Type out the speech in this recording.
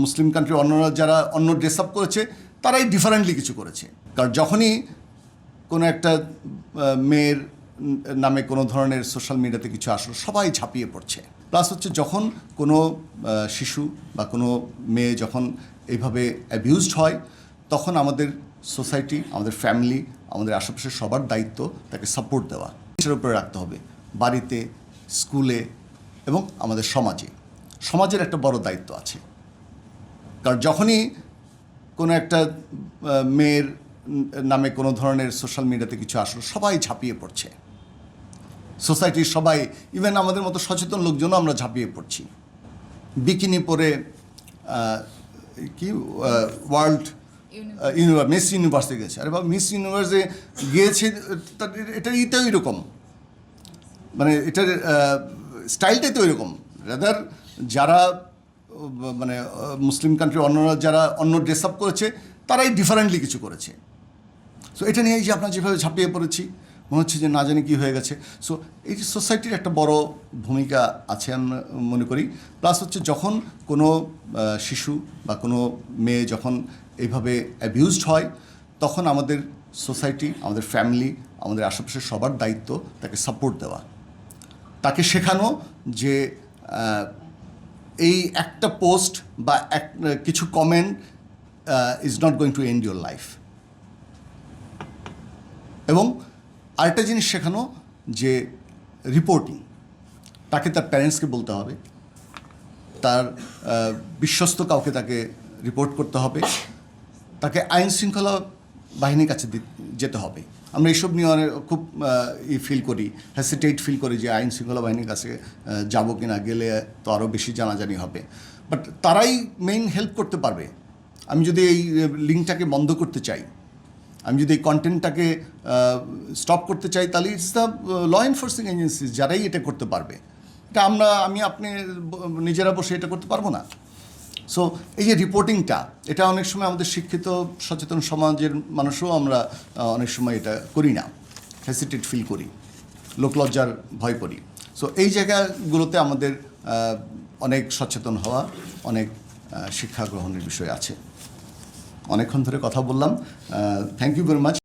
মুসলিম country অন্যরা যারা অন্য ড্রেস আপ করেছে, তারাই ডিফারেন্টলি কিছু করেছে। কারণ যখনই কোনো একটা মেয়ের নামে কোনো ধরনের সোশ্যাল মিডিয়াতে কিছু আসলো, সবাই ঝাঁপিয়ে পড়ছে। প্লাস হচ্ছে যখন কোনো শিশু বা কোনো মেয়ে যখন এইভাবে অ্যাবিউজড হয়, তখন আমাদের সোসাইটি আমাদের ফ্যামিলি আমাদের আশেপাশের সবার দায়িত্ব তাকে সাপোর্ট দেওয়া। সেটার উপরে রাখতে হবে। বাড়িতে স্কুলে এবং আমাদের সমাজে। সমাজের একটা বড় দায়িত্ব আছে। কারণ যখনই কোনো একটা মেয়ের নামে কোনো ধরনের সোশ্যাল মিডিয়াতে কিছু আসলো সবাই ঝাঁপিয়ে পড়ছে। সোসাইটির সবাই ইভেন আমাদের মতো সচেতন লোকজনও আমরা ঝাঁপিয়ে পড়ছি। বিকিনি পরে কি ওয়ার্ল্ড ইউনিভার্স মিস ইউনিভার্সে গেছে। আরে বাবা মিস ইউনিভার্সে গিয়েছে এটার ইটাও এরকম মানে এটার স্টাইলটাই তো এরকম রাদার যারা মানে মুসলিম কান্ট্রি অন্যরা যারা অন্য ড্রেস আপ করেছে, তারাই ডিফারেন্টলি কিছু করেছে। সো এটা নিয়ে এই যে আপনার যেভাবে ঝাঁপিয়ে পড়েছি, মনে হচ্ছে যে না জানি কী হয়ে গেছে। সো এই যে সোসাইটির একটা বড় ভূমিকা আছে আমি মনে করি। প্লাস হচ্ছে যখন কোনো শিশু বা কোনো মেয়ে যখন এইভাবে অ্যাবিউজড হয়, তখন আমাদের সোসাইটি আমাদের ফ্যামিলি আমাদের আশেপাশের সবার দায়িত্ব তাকে সাপোর্ট দেওয়া। তাকে শেখানো যে এই একটা পোস্ট বা এক, কিছু comment is not going to end your life এবং আরেকটা জিনিস শেখানো যে রিপোর্টিং তাকে তার প্যারেন্টসকে বলতে হবে। তার বিশ্বস্ত কাউকে তাকে রিপোর্ট করতে হবে। তাকে আইন শৃঙ্খলা বাহিনীর কাছে যেতে হবে। আমরা এইসব নিয়ে অনেক খুব ই ফিল করি হ্যাসিটেট ফিল করি যে আইন শৃঙ্খলা বাহিনীর কাছে যাব কি না গেলে তো আরও বেশি জানাজানি হবে। বাট তারাই মেইন হেল্প করতে পারবে। আমি যদি এই লিঙ্কটাকে বন্ধ করতে চাই, আমি যদি এই কন্টেন্টটাকে স্টপ করতে চাই, তাহলে it's the law enforcing agencies যারাই এটা করতে পারবে। এটা আমরা, আমি, আপনি নিজেরা বসে এটা করতে পারব না। সো এই যে রিপোর্টিংটা এটা অনেক সময় আমাদের শিক্ষিত, সচেতন সমাজের মানুষও আমরা অনেক সময় এটা করি না। হেসিটেট ফিল করি লোকলজ্জার ভয় করি। সো এই জায়গাগুলোতে আমাদের অনেক সচেতন হওয়া, অনেক শিক্ষা গ্রহণের বিষয় আছে। অনেকক্ষণ ধরে কথা বললাম। Thank you very much